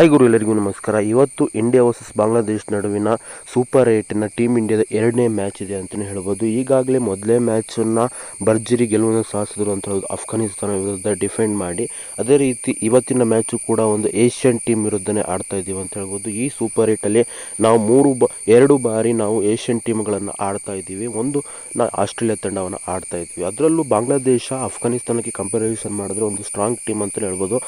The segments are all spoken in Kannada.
ಹಾಯ್ ಗುರು ಎಲ್ಲರಿಗೂ ನಮಸ್ಕಾರ. ಇವತ್ತು ಇಂಡಿಯಾ ವರ್ಸಸ್ ಬಾಂಗ್ಲಾದೇಶ್ ನಡುವಿನ ಸೂಪರ್ ಏಟಿನ ಟೀಮ್ ಇಂಡಿಯಾದ ಎರಡನೇ ಮ್ಯಾಚ್ ಇದೆ ಅಂತಲೇ ಹೇಳ್ಬೋದು. ಈಗಾಗಲೇ ಮೊದಲೇ ಮ್ಯಾಚನ್ನು ಭರ್ಜರಿ ಗೆಲುವನ್ನು ಸಾಧಿಸಿದ್ರು ಅಂತ ಹೇಳೋದು ಅಫ್ಘಾನಿಸ್ತಾನ ವಿರುದ್ಧ ಡಿಫೆಂಡ್ ಮಾಡಿ, ಅದೇ ರೀತಿ ಇವತ್ತಿನ ಮ್ಯಾಚು ಕೂಡ ಒಂದು ಏಷ್ಯನ್ ಟೀಮ್ ವಿರುದ್ಧನೇ ಆಡ್ತಾ ಇದ್ದೀವಿ ಅಂತ ಹೇಳ್ಬೋದು. ಈ ಸೂಪರ್ ಏಟಲ್ಲಿ ನಾವು ಮೂರು ಬ, ಎರಡು ಬಾರಿ ನಾವು ಏಷ್ಯನ್ ಟೀಮ್ಗಳನ್ನು ಆಡ್ತಾ ಇದ್ದೀವಿ. ಒಂದು ನಾ, ಆಸ್ಟ್ರೇಲಿಯಾ ತಂಡವನ್ನು ಆಡ್ತಾ ಇದ್ದೀವಿ. ಅದರಲ್ಲೂ ಬಾಂಗ್ಲಾದೇಶ ಅಫ್ಘಾನಿಸ್ತಾನಕ್ಕೆ ಕಂಪ್ಯಾರಿಸನ್ ಮಾಡಿದ್ರೆ ಒಂದು ಸ್ಟ್ರಾಂಗ್ ಟೀಮ್ ಅಂತಲೇ ಹೇಳ್ಬೋದು.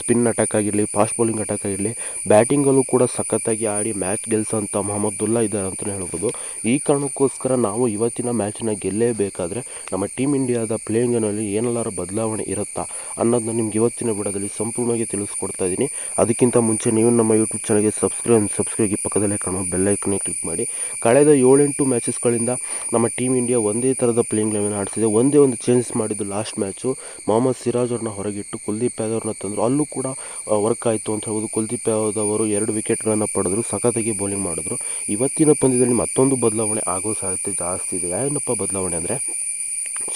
ಸ್ಪಿನ್ ಅಟ್ಯಾಕ್ ಆಗಿರಲಿ ಫಾಸ್ಟ್ ಬೌಲಿಂಗ್ ಅಟ್ಯಾಕ್ ಆಗಿರಲಿ ಬ್ಯಾಟಿಂಗಲ್ಲೂ ಕೂಡ ಸಖತ್ತಾಗಿ ಆಡಿ ಮ್ಯಾಚ್ ಗೆಲ್ಸೋಂಥ ಮೊಹಮ್ಮದುಲ್ಲಾ ಇದ್ದಾರೆ ಅಂತಲೇ ಹೇಳ್ಬೋದು. ಈ ಕಾರಣಕ್ಕೋಸ್ಕರ ನಾವು ಇವತ್ತಿನ ಮ್ಯಾಚನ್ನ ಗೆಲ್ಲೇಬೇಕಾದ್ರೆ ನಮ್ಮ ಟೀಮ್ ಇಂಡಿಯಾದ ಪ್ಲೇಯಿಂಗ್ನಲ್ಲಿ ಏನೆಲ್ಲಾರು ಬದಲಾವಣೆ ಇರುತ್ತಾ ಅನ್ನೋದನ್ನ ನಿಮ್ಗೆ ಇವತ್ತಿನ ಬಿಡದಲ್ಲಿ ಸಂಪೂರ್ಣವಾಗಿ ತಿಳಿಸ್ಕೊಡ್ತಾ ಇದ್ದೀನಿ. ಅದಕ್ಕಿಂತ ಮುಂಚೆ ನೀವು ನಮ್ಮ ಯೂಟ್ಯೂಬ್ ಚಾನಲ್ಗೆ ಸಬ್ಸ್ಕ್ರೈಬ್ ಸಬ್ಸ್ಕ್ರೈಬ್ ಪಕ್ಕದಲ್ಲೇ ಕಾಣೋ ಬೆಲ್ಲೈಕನ್ನೇ ಕ್ಲಿಕ್ ಮಾಡಿ. ಕಳೆದ ಏಳೆಂಟು ಮ್ಯಾಚಸ್ಗಳಿಂದ ನಮ್ಮ ಟೀಮ್ ಇಂಡಿಯಾ ಒಂದೇ ಥರದ ಪ್ಲೇಯಿಂಗ್ ಲೆವೆನ್ ಆಡಿಸಿದೆ. ಒಂದೇ ಒಂದು ಚೇಂಜಸ್ ಮಾಡಿದ್ದು ಲಾಸ್ಟ್ ಮ್ಯಾಚು. ಮೊಹಮ್ಮದ್ ಸಿರಾಜ್ ಅವ್ರನ್ನ ಹೊರಗಿಟ್ಟು ಕುಲ್ದೀಪ್ ಯಾದವ್ರನ್ನ ತಂದರು. ಅಲ್ಲೂ ಕೂಡ ವರ್ಕ್ ಆಯಿತು ಅಂತ ಹೇಳ್ಬೋದು. ಕುಲ್ದೀಪ್ ಯಾದವ್ ಅವರು ಎರಡು ವಿಕೆಟ್ಗಳನ್ನು ಪಡೆದ್ರು, ಸಖತ್ತಾಗಿ ಬೌಲಿಂಗ್ ಮಾಡಿದ್ರು. ಇವತ್ತಿನ ಪಂದ್ಯದಲ್ಲಿ ಮತ್ತೊಂದು ಬದಲಾವಣೆ ಆಗೋ ಸಾಧ್ಯತೆ ಜಾಸ್ತಿ ಇದೆ. ಏನಪ್ಪ ಬದಲಾವಣೆ ಅಂದರೆ?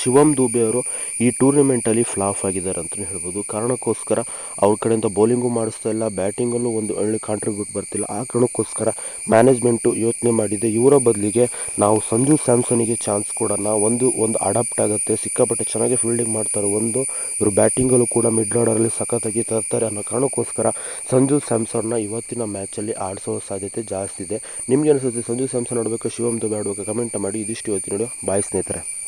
ಶಿವಮ್ ದುಬೆ ಅವರು ಈ ಟೂರ್ನಿಮೆಂಟಲ್ಲಿ ಫ್ಲಾಫ್ ಆಗಿದ್ದಾರೆ ಅಂತಲೇ ಹೇಳ್ಬೋದು. ಕಾರಣಕ್ಕೋಸ್ಕರ ಅವ್ರ ಕಡೆಯಿಂದ ಬೌಲಿಂಗು ಮಾಡಿಸ್ತಾ ಇಲ್ಲ ಬ್ಯಾಟಿಂಗಲ್ಲೂ ಒಂದು ಒಳ್ಳೆ ಕಾಂಟ್ರಿಬ್ಯೂಟ್ ಬರ್ತಿಲ್ಲ. ಆ ಕಾರಣಕ್ಕೋಸ್ಕರ ಮ್ಯಾನೇಜ್ಮೆಂಟು ಯೋಚನೆ ಮಾಡಿದೆ. ಇವರ ಬದಲಿಗೆ ನಾವು ಸಂಜು ಸ್ಯಾಮ್ಸನಿಗೆ ಚಾನ್ಸ್ ಕೊಡೋಣ. ಒಂದು ಒಂದು ಅಡಾಪ್ಟ್ ಆಗುತ್ತೆ. ಸಿಕ್ಕಾಪಟ್ಟೆ ಚೆನ್ನಾಗಿ ಫೀಲ್ಡಿಂಗ್ ಮಾಡ್ತಾರೆ. ಒಂದು, ಇವರು ಬ್ಯಾಟಿಂಗಲ್ಲೂ ಕೂಡ ಮಿಡ್ ಆರ್ಡರಲ್ಲಿ ಸಖತ್ತಾಗಿ ತರ್ತಾರೆ ಅನ್ನೋ ಕಾರಣಕ್ಕೋಸ್ಕರ ಸಂಜು ಸ್ಯಾಮ್ಸನ್ನ ಇವತ್ತಿನ ಮ್ಯಾಚಲ್ಲಿ ಆಡಿಸೋ ಸಾಧ್ಯತೆ ಜಾಸ್ತಿ ಇದೆ. ನಿಮ್ಗೆ ಅನಿಸುತ್ತೆ ಸಂಜು ಸ್ಯಾಮ್ಸನ್ ಆಡಬೇಕು ಶಿವಮ್ ದುಬೆ ಆಡಬೇಕು? ಕಮೆಂಟ್ ಮಾಡಿ. ಇದಿಷ್ಟು ಇವತ್ತಿನ ಬಾಯ್ ಸ್ನೇಹಿತರೆ.